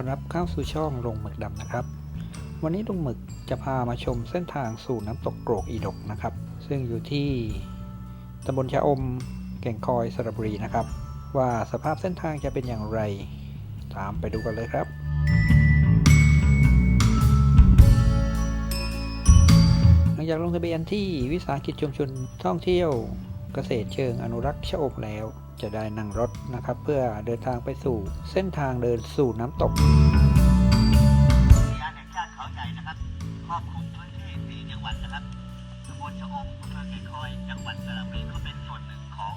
ต้อนรับเข้าสู่ช่องลงหมึกดำนะครับ วันนี้ลงหมึกจะพามาชมเส้นทางสู่น้ำตกโกรกอีดกนะครับ ซึ่งอยู่ที่ตำบลชะอม แก่งคอยสระบุรีนะครับ ว่าสภาพเส้นทางจะเป็นอย่างไร ตามไปดูกันเลยครับหลังจากลงทะเบียนที่วิสาหกิจชุมชนท่องเที่ยวเกษตรเชิงอนุรักษ์ชะอมแล้ว จะได้นั่งรถนะครับ เพื่อเดินทางไปสู่เส้นทางเดินสู่น้ำตกอุทยานแห่งชาติเขาใหญ่นะครับครอบคลุมพื้นที่4จังหวัดนะครับตำบลชะอมอำเภอแก่คอย จังหวัดสระบุรีก็เป็นส่วนหนึ่งของ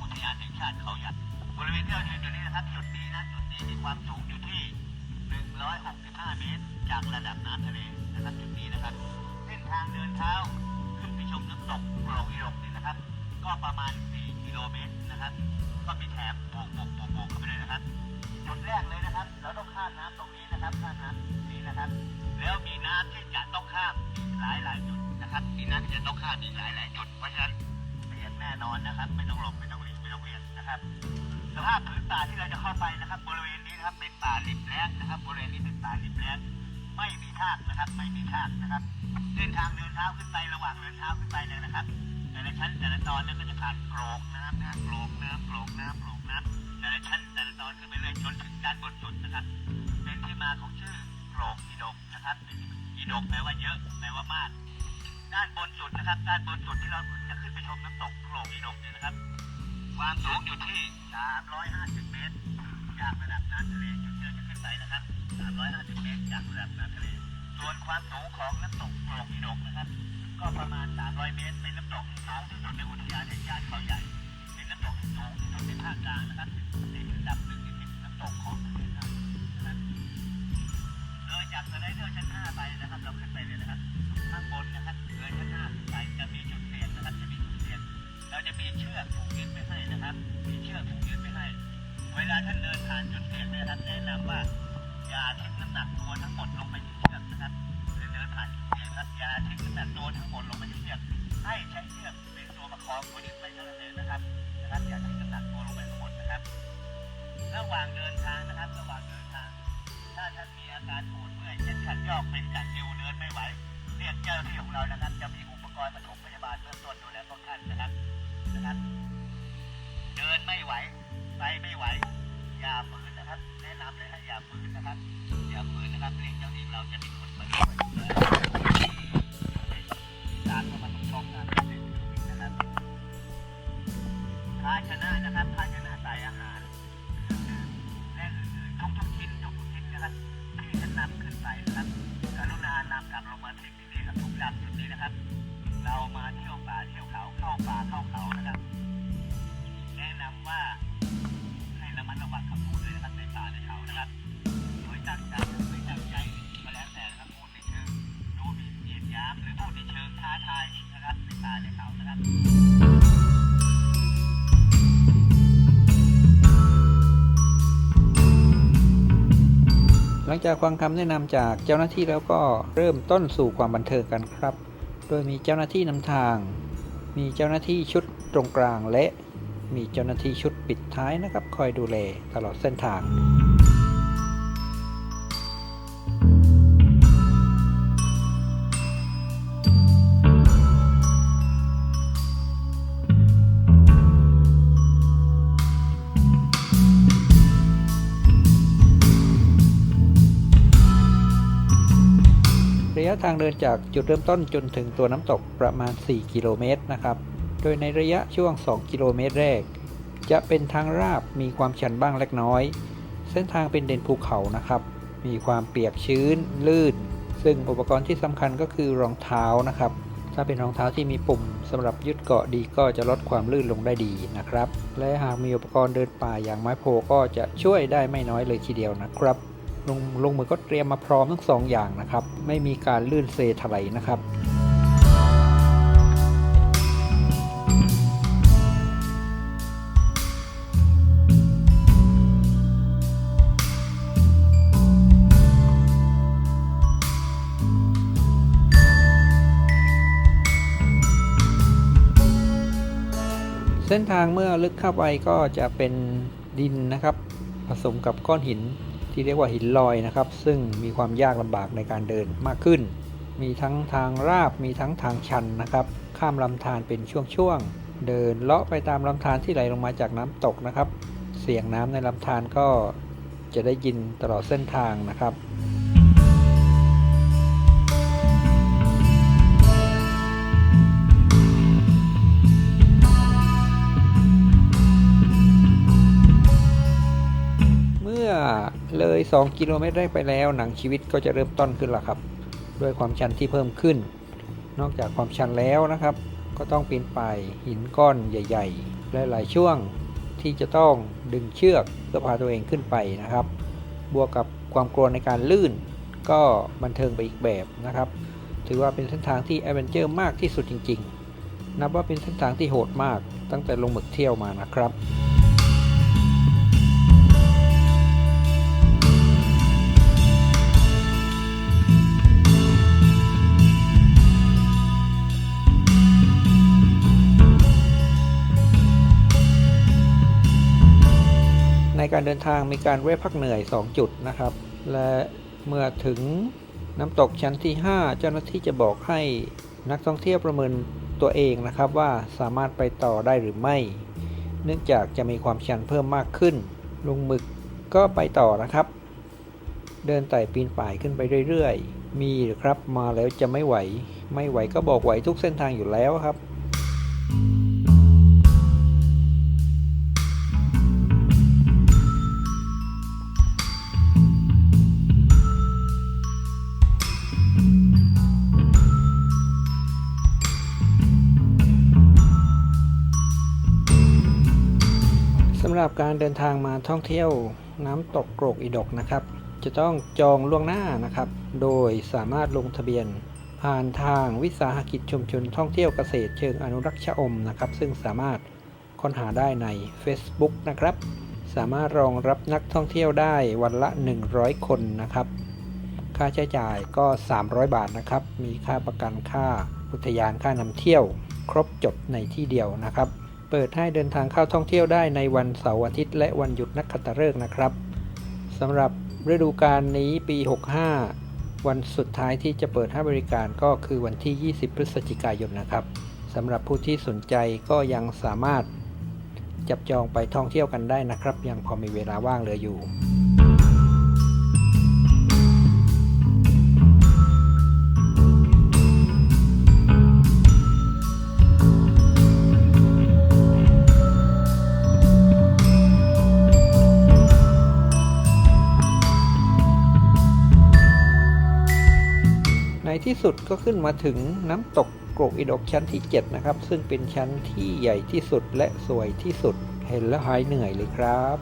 อุทยานแห่งชาติเขาใหญ่บริเวณที่เรายืนอยู่นี้นะครับจุดนี้นะจุดนี้มีความสูงอยู่ที่ 165 เมตร จากระดับน้ำทะเลนะครับจุดนี้นะครับเส้นทางเดินเท้าขึ้นไปชมน้ำตกโปร่งอีหลกนี่นะครับ ก็ประมาณ 4 กิโลเมตร นะครับ ก็มีแถบโบกโบกโบกโบกเข้าไปเลยนะครับ จุดแรกเลยนะครับ เราต้องข้ามน้ำตรงนี้นะครับ ข้ามน้ำนี้นะครับ แล้วมีน้ำที่จะต้องข้ามอีกหลายหลายจุดนะครับ มีน้ำที่จะต้องข้ามอีกหลายหลายจุด เพราะฉะนั้นเปียกแน่นอนนะครับ ไม่ต้องหลบไม่ต้องหลีกไม่ต้องเวียนนะครับ สภาพพื้นป่าที่เราจะเข้าไปนะครับ บริเวณนี้นะครับเป็นป่าริมแล้งนะครับ บริเวณนี้เป็นป่าริมแล้งไม่มีทากนะครับ ไม่มีทากนะครับเส้นทางเดินเท้าขึ้นไประหว่างเดินเท้าขึ้นไปเนี่ยนะครับ แต่ละชั้นแต่ละตอนเนี่ยก็จะผ่านโกรกน้ำนะโกรกน้ำโกรกน้ำโกรกน้ำแต่ละชั้นแต่ละตอนขึ้นไปเรื่อยจนถึงด้านบนสุดนะครับ เป็นที่มาของชื่อโกรกอีดกนะครับอีดกแปลว่าเยอะแปลว่ามาก ด้านบนสุดนะครับ ด้านบนสุดที่เราจะขึ้นไปชมน้ำตกโกรกอีดกเนี่ยนะครับ ความสูงอยู่ที่ 350 เมตร จากระดับน้ำทะเลจุดที่เราจะขึ้นไปนะครับ 350 เมตรจากระดับน้ำทะเล ส่วนความสูงของน้ำตกโกรกอีดกนะครับ ก็ประมาณ 300 เมตร เป็นน้ำตกที่สูงที่สุดในอุทยานแห่งชาติเขาใหญ่ เป็นน้ำตกที่สูงที่สุดในภาคกลางนะครับติดอันดับหนึ่งในสิบน้ำตกของประเทศไทยนะครับเลยจากสไลเดอร์ชั้น 5 ไปนะครับ เราขึ้นไปเลยนะครับ ข้างบนนะครับเลยชั้น5ขึ้นไปจะมีจุดเปลี่ยนนะครับ จะมีจุดเปลี่ยนเราจะมีเชือกผูกยึดไปให้นะครับ มีเชือกผูกยึดไปให้ เวลาท่านเดินผ่านจุดเปลี่ยนนะครับแนะนำว่าอย่าทิ้งน้ำหนักตัวทั้งหมดลงไปที่เชือกนะครับหรือเดินผ่านจุดเปลี่ยน รับอย่าทิ้งน้ำหนักตัวทั้งหมดลงไปที่เชือกให้ใช้เชือกเป็นตัวประคองตัวนี้ไปเท่านั้นเองนะครับนะครับอย่าทิ้งน้ำหนักตัวลงไปทั้งหมดนะครับ ระหว่างเดินทางนะครับ ระหว่างเดินทาง ถ้าท่านมีอาการปวดเมื่อยเช่นขัดยอกเป็นกัดเอวเดินไม่ไหวเรียกเจ้าหน้าที่ของเรานะครับ จะมีอุปกรณ์ปฐมพยาบาลเบื้องต้นดูแลป้องกันนะครับนะครับ เดินไม่ไหวไปไม่ไหวอย่าฝืนนะครับ แนะนำเลยนะอย่าฝืนนะครับอย่าฝืนนะครับเรียกเจ้าหน้าที่เราจะมีคน ครับทุกจุดนี้นะครับ เรามาเที่ยวป่าเที่ยวเขาเข้าป่าเข้าเขานะครับ แนะนำว่าให้ระมัดระวังคำพูดด้วยนะครับในป่าในเขานะครับ โดยตั้งใจหรือไม่ตั้งใจก็แล้วแต่นะครับพูดในเชิงดูหมิ่นเหยียดหยามหรือพูดในเชิงท้าทายนะครับในป่าในเขานะครับ งจากฟังคำแนะนำจากเจ้าหน้าที่แล้วก็เริ่มต้นสู่ความบันเทิงกันครับ โดยมีเจ้าหน้าที่นำทาง มีเจ้าหน้าที่ชุดตรงกลางและมีเจ้าหน้าที่ชุดปิดท้ายนะครับ คอยดูแลตลอดเส้นทาง ยะทางเดินจากจุดเริ่มต้นจนถึงตัวน้ำตกประมาณ 4 กิโลเมตรนะครับ โดยในระยะช่วง 2 กิโลเมตรแรก จะเป็นทางราบมีความชันบ้างเล็กน้อย เส้นทางเป็นเด่นภูเขานะครับ มีความเปียกชื้น ลื่น ซึ่งอุปกรณ์ที่สำคัญก็คือรองเท้านะครับ ถ้าเป็นรองเท้าที่มีปุ่มสำหรับยึดเกาะดีก็จะลดความลื่นลงได้ดีนะครับ และหากมีอุปกรณ์เดินป่าอย่างไม้โพก็จะช่วยได้ไม่น้อยเลยทีเดียวนะครับ ลงลงมือก็เตรียมมาพร้อมทั้งสองอย่างนะครับ ไม่มีการลื่นเซถลายนะครับเส้นทางเมื่อลึกเข้าไปก็จะเป็นดินนะครับ ผสมกับก้อนหิน ที่เรียกว่าหินลอยนะครับ ซึ่งมีความยากลำบากในการเดินมากขึ้น มีทั้งทางราบมีทั้งทางชันนะครับ ข้ามลำธารเป็นช่วงๆเดินเลาะไปตามลำธารที่ไหลลงมาจากน้ำตกนะครับ เสียงน้ำในลำธารก็จะได้ยินตลอดเส้นทางนะครับ เมื่อเลย 2 กิโลเมตรแรกไปแล้ว หนังชีวิตก็จะเริ่มต้นขึ้นล้วครับ ด้วยความชันที่เพิ่มขึ้น นอกจากความชันแล้วนะครับ ก็ต้องปีนป่ายหินก้อนใหญ่ๆลหลายๆช่วงที่จะต้องดึงเชือกเพื่อพาตัวเองขึ้นไปนะครับ บวกกับความกลัวในการลื่น ก็บันเทิงไปอีกแบบนะครับ ถือว่าเป็นเส้นทางที่แอดเวนเจอร์มากที่สุดจริง ๆ นับว่าเป็นเส้นทางที่โหดมากตั้งแต่ลงหมึกเที่ยวมานะครับ การเดินทางมีการแวะพักเหนื่อย 2 จุดนะครับ และเมื่อถึงน้ำตกชั้นที่ 5 เจ้าหน้าที่จะบอกให้นักท่องเที่ยวประเมินตัวเองนะครับว่าสามารถไปต่อได้หรือไม่ เนื่องจากจะมีความชันเพิ่มมากขึ้น ลุงหมึกก็ไปต่อนะครับ เดินไต่ปีนป่ายขึ้นไปเรื่อยๆ มีหรือครับมาแล้วจะไม่ไหว ไม่ไหวก็บอกไหวทุกเส้นทางอยู่แล้วครับ หรับการเดินทางมาท่องเที่ยวน้ำตกโกรกอีดกนะครับ จะต้องจองล่วงหน้านะครับ โดยสามารถลงทะเบียน ผ่านทางวิสาหกิจชุมชนท่องเที่ยวเกษตรเชิงอนุรักษ์ชะอมนะครับ ซึ่งสามารถค้นหาได้ใน Facebook นะครับ สามารถรองรับนักท่องเที่ยวได้วันละ 100 คนนะครับ ค่าใช้จ่ายก็ 300 บาทนะครับ มีค่าประกันค่าอุทยานค่านำเที่ยว ครบจบในที่เดียวนะครับ เปิดให้เดินทางเข้าท่องเที่ยวได้ในวันเสาร์อาทิตย์ และวันหยุดนักขัตฤกษ์นะครับสำหรับฤดูกาลนี้ปี 65 วันสุดท้ายที่จะเปิดให้บริการก็คือวันที่ 20 พฤศจิกายนนะครับสำหรับผู้ที่สนใจก็ยังสามารถจับจองไปท่องเที่ยวกันได้นะครับ ยังพอมีเวลาว่างเหลืออยู่ สุดก็ขึ้นมาถึงน้ำตกโกรกอิดกชั้นที่ 7 นะครับ ซึ่งเป็นชั้นที่ใหญ่ที่สุดและสวยที่สุดเห็นแล้วหายเหนื่อยเลยครับ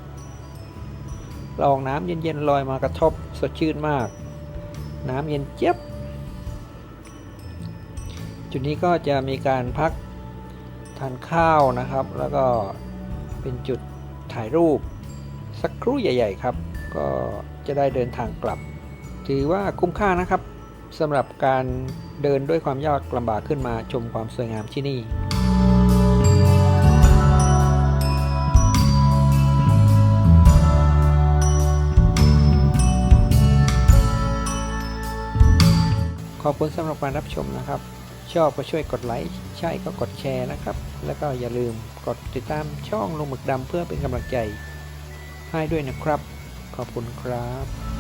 ลองน้ำเย็นๆลอยมากระทบสดชื่นมาก น้ำเย็นเจี๊ยบจุดนี้ก็จะมีการพักทานข้าวนะครับ แล้วก็เป็นจุดถ่ายรูปสักครู่ใหญ่ ๆ ครับ ก็จะได้เดินทางกลับ ถือว่าคุ้มค่านะครับ สำหรับการเดินด้วยความยากลำบากขึ้นมาชมความสวยงามที่นี่ขอบคุณสำหรับการรับชมนะครับ ชอบก็ช่วยกดไลค์ใช่ก็กดแชร์นะครับ แล้วก็อย่าลืมกดติดตามช่องลงหมึกดำเพื่อเป็นกำลังใจ ให้ด้วยนะครับ ขอบคุณครับ